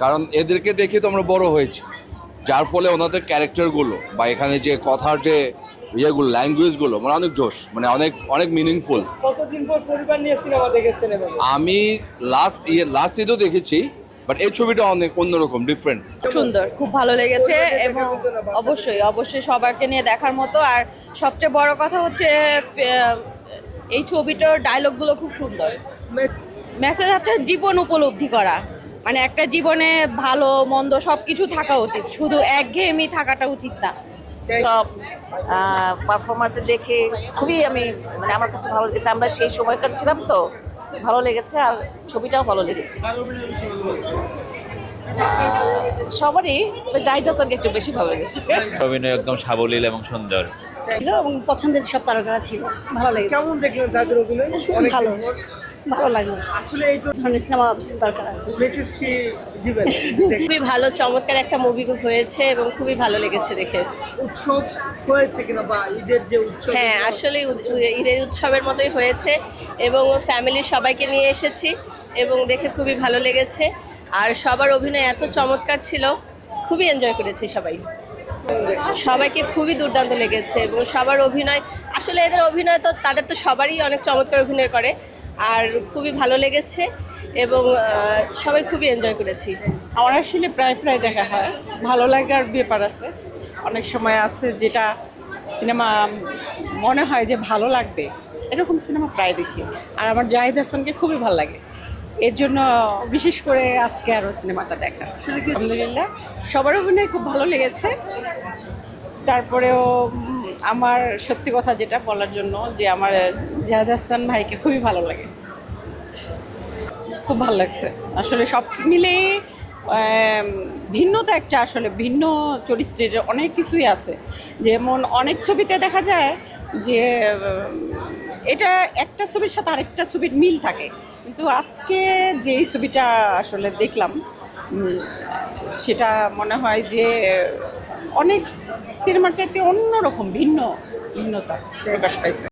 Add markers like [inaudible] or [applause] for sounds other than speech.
কারণ এদেরকে দেখে তো আমরা বড় হয়েছি। যার ফলে ওনাদের ক্যারেক্টারগুলো বা এখানে যে কথার যে ইয়েগুলো ল্যাঙ্গুয়েজগুলো মানে অনেক জোশ মানে অনেক অনেক মিনিংফুল কতদিন পর পরিবার নিয়ে সিনেমা দেখেছেন এভাবে? আমি লাস্ট ইয়ে লাস্ট ঈদও দেখেছি বাট এই ছবিটা অনেক অন্যরকম ডিফারেন্ট সুন্দর খুব ভালো লেগেছে এবং অবশ্যই অবশ্যই সবারকে নিয়ে দেখার মতো। আর সবচেয়ে বড় কথা হচ্ছে এই ছবিটার ডায়লগগুলো খুব সুন্দর। মেসেজ হচ্ছে জীবন উপলব্ধি করা। মানে একটা জীবনে ভালো মন্দ সব কিছু থাকা উচিত। শুধু একঘেয়েমি থাকাটা উচিত না। সব পারফর্মারদের দেখে খুবই আমি মানে আমার কাছে ভালো লেগেছে। আমরা সেই সময়কার ছিলাম তো ভালো লেগেছে আর ছবিটাও ভালো লেগেছে। সবারই জাহিদ হাসানকে একটু বেশি ভালো লেগেছে। অভিনয় একদম সাবলীল এবং সুন্দর। ছিল এবং পছন্দের সব তারকারা ছিল। ভালো লেগেছে। কেমন দেখলেন তাদের অভিনয়? ভালো। ভালো লাগল। আসলে এই ধরনের সিনেমা দরকার আছে। [laughs] খুবই ভালো চমৎকার একটা মুভি হয়েছে এবং খুবই ভালো লেগেছে দেখে। উৎসব হয়েছে কিনা বা ঈদের যে উৎসব হ্যাঁ আসলে ঈদের উৎসবের মতোই হয়েছে এবং ফ্যামিলির সবাইকে নিয়ে এসেছি এবং দেখে খুবই ভালো লেগেছে। আর সবার অভিনয় এত চমৎকার ছিল খুবই এনজয় করেছি সবাই। সবাইকে খুবই দুর্দান্ত লেগেছে এবং সবার অভিনয় আসলে এদের অভিনয় তো তাদের তো সবারই অনেক চমৎকার অভিনয় করে। আর খুবই ভালো লেগেছে এবং সবাই খুবই এনজয় করেছি। আমার আসলে প্রায় প্রায় দেখা হয়। ভালো লাগার ব্যাপার আছে। অনেক সময় আছে যেটা সিনেমা মনে হয় যে ভালো লাগবে, এরকম সিনেমা প্রায় দেখি। আর আমার জাহিদ হাসানকে খুবই ভালো লাগে। এর জন্য বিশেষ করে আজকে আরও সিনেমাটা দেখা। আলহামদুলিল্লাহ। সবার অভিনয় খুব ভালো লেগেছে। তারপরেও আমার সত্যি কথা যেটা বলার জন্য যে আমার জাহিদ হাসান ভাইকে খুবই ভালো লাগে। খুব ভালো লাগছে। আসলে সব মিলে ভিন্নতা একটা আসলে, ভিন্ন চরিত্রের অনেক কিছুই আছে। যেমন অনেক ছবিতে দেখা যায় যে, এটা একটা ছবির সাথে আরেকটা ছবির মিল থাকে। কিন্তু আজকে যেই ছবিটা আসলে দেখলাম সেটা মনে হয় যে অনেক সিনেমার চাইতে অন্যরকম ভিন্ন ভিন্নতা প্রকাশ পাইছে।